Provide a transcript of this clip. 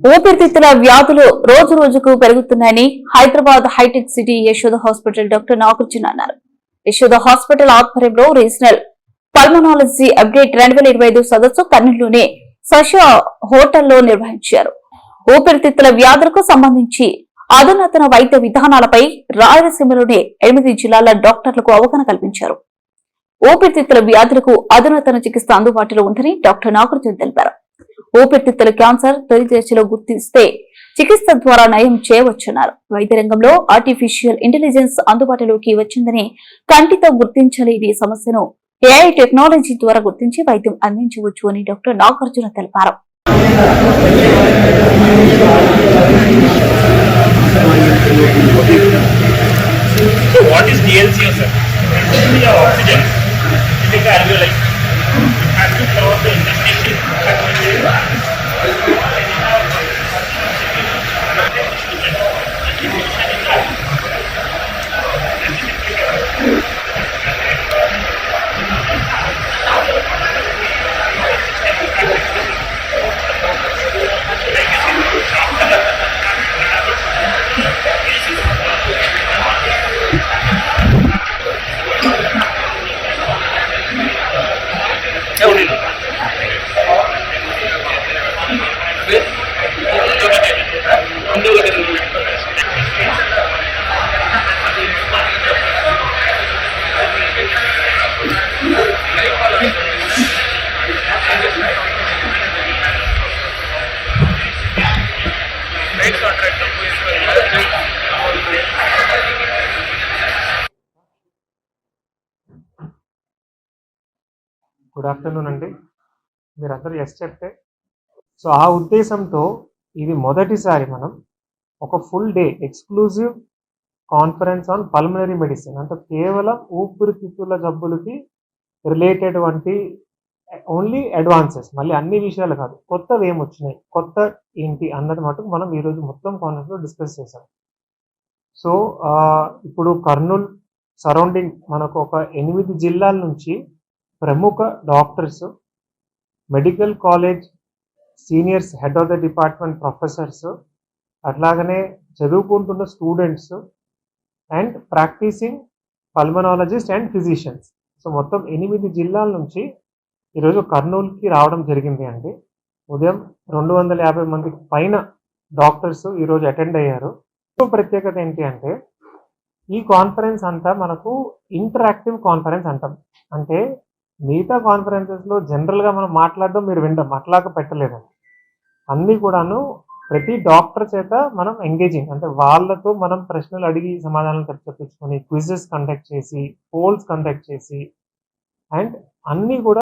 ఊపిరితిత్తుల వ్యాధులు రోజు రోజుకు పెరుగుతున్నాయని Hyderabad hitech city Yashoda hospital doctor Nagarjuna అన్నారు. యశోద హాస్పిటల్ ఆధ్వర్యంలో రీజనల్ పల్మనాలజీ అప్డేట్ రెండు వేల ఇరవై ఐదు సదస్సు కర్నూలులోని సశ హోటల్లో నిర్వహించారు. ఊపిరితిత్తుల వ్యాధులకు సంబంధించి అధునాతన వైద్య విధానాలపై రాయలసీమలోని ఎనిమిది జిల్లాల డాక్టర్లకు అవగాహన కల్పించారు. ఊపిరితిత్తుల వ్యాధులకు అధునాతన చికిత్స అందుబాటులో ఉందని డాక్టర్ నాగార్జున తెలిపారు. ఊపిరితిత్తుల క్యాన్సర్ తొలి దశలో గుర్తిస్తే చికిత్స ద్వారా నయం చేయవచ్చన్నారు. వైద్య రంగంలో ఆర్టిఫిషియల్ ఇంటెలిజెన్స్ అందుబాటులోకి వచ్చిందని కంటితో గుర్తించలేని సమస్యను ఏఐ టెక్నాలజీ ద్వారా గుర్తించి వైద్యం అందించవచ్చు అని డాక్టర్ నాగార్జున తెలిపారు. What is DLCO, sir? Oxygen? Good afternoon అండి. మీరందరూ ఎస్ చెప్తే సో ఆ ఉద్దేశంతో ఇది మొదటిసారి మనం ఒక full day exclusive conference on pulmonary medicine అంటే కేవలం ఊపిరితిత్తుల జబ్బులకి రిలేటెడ్ వంటి ఓన్లీ అడ్వాన్సెస్ మళ్ళీ అన్ని విషయాలు కాదు కొత్తవి ఏం వచ్చినాయి కొత్త ఏంటి అన్నది మటుకు మనం ఈరోజు మొత్తం కాన్ఫరెన్స్లో డిస్కస్ చేసాం సో ఇప్పుడు కర్నూలు సరౌండింగ్ మనకు ఒక ఎనిమిది జిల్లాల నుంచి ప్రముఖ doctors medical college seniors head of the department professors అట్లాగనే చదువుకుంటున్న students and practising pulmonologist and physicians. So మొత్తం ఎనిమిది జిల్లాల నుంచి ఈరోజు కర్నూలుకి రావడం జరిగింది అండి. ఉదయం రెండు వందల యాభై మందికి పైన డాక్టర్స్ ఈరోజు అటెండ్ అయ్యారు. ప్రత్యేకత ఏంటి అంటే ఈ కాన్ఫరెన్స్ అంతా మనకు ఇంటరాక్టివ్ కాన్ఫరెన్స్ అంటాం. అంటే మిగతా కాన్ఫరెన్సెస్లో జనరల్గా మనం మాట్లాడడం మీరు వింట అట్లాగా పెట్టలేదండి. అన్నీ కూడాను ప్రతి డాక్టర్ చేత మనం ఎంగేజింగ్ అంటే వాళ్ళతో మనం ప్రశ్నలు అడిగి సమాధానాలు చెప్ప- క్విజెస్ కండక్ట్ చేసి పోల్స్ కండక్ట్ చేసి అండ్ అన్నీ కూడా